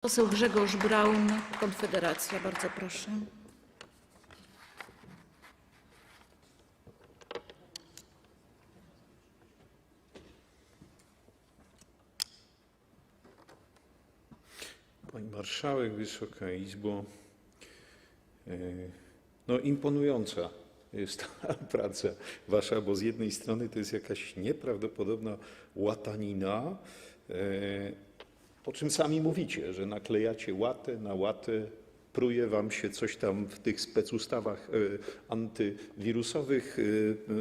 Poseł Grzegorz Braun, Konfederacja, bardzo proszę. Pani Marszałek, Wysoka Izbo, e, no imponująca jest ta praca wasza, bo z jednej strony to jest jakaś nieprawdopodobna łatanina, e, o czym sami mówicie, że naklejacie łatę na łatę, pruje wam się coś tam w tych specustawach e, antywirusowych, e,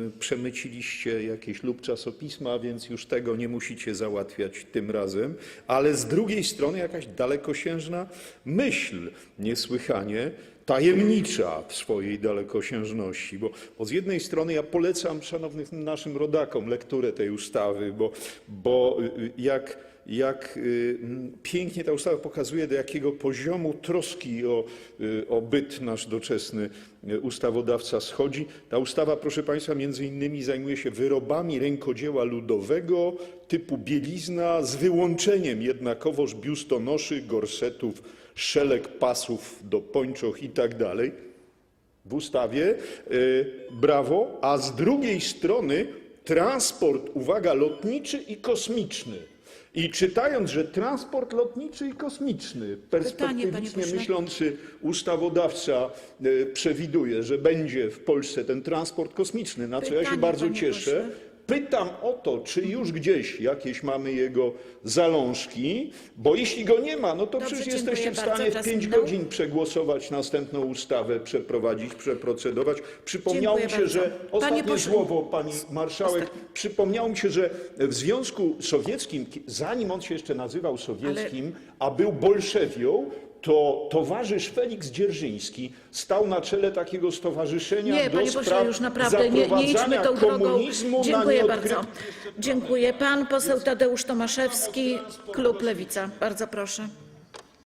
e, przemyciliście jakieś lub czasopisma, więc już tego nie musicie załatwiać tym razem, ale z drugiej strony jakaś dalekosiężna myśl niesłychanie tajemnicza w swojej dalekosiężności, bo, bo z jednej strony ja polecam szanownym naszym rodakom lekturę tej ustawy, bo, bo jak jak y, pięknie ta ustawa pokazuje, do jakiego poziomu troski o, y, o byt nasz doczesny y, ustawodawca schodzi. Ta ustawa, proszę Państwa, między innymi zajmuje się wyrobami rękodzieła ludowego typu bielizna z wyłączeniem jednakowoż biustonoszy, gorsetów, szelek pasów do pończoch i tak dalej w ustawie. Brawo. A z drugiej strony transport, uwaga, lotniczy i kosmiczny. I czytając, że transport lotniczy i kosmiczny, perspektywicznie myślący ustawodawca y, przewiduje, że będzie w Polsce ten transport kosmiczny, na co ja się bardzo cieszę. Pytam o to, czy już gdzieś jakieś mamy jego zalążki, bo jeśli go nie ma, no to Dobrze, przecież jesteście w stanie w Czas 5 minął. godzin przegłosować następną ustawę, przeprowadzić, przeprocedować. Przypomniało Dziękuję mi się, bardzo. że ostatnie pośle- słowo, pani marszałek, Ostatnie. przypomniało mi się, że w Związku Sowieckim, ki- zanim on się jeszcze nazywał sowieckim, a był bolszewią, to towarzysz Feliks Dzierżyński stał na czele takiego stowarzyszenia Nie, do panie pośle, spraw już naprawdę nie, nie idźmy zaprowadzania tą drogą. komunizmu na Dziękuję nieodkrytych bardzo. Dziękuję. Pan poseł Tadeusz Tomaszewski, klub Lewica. Bardzo proszę.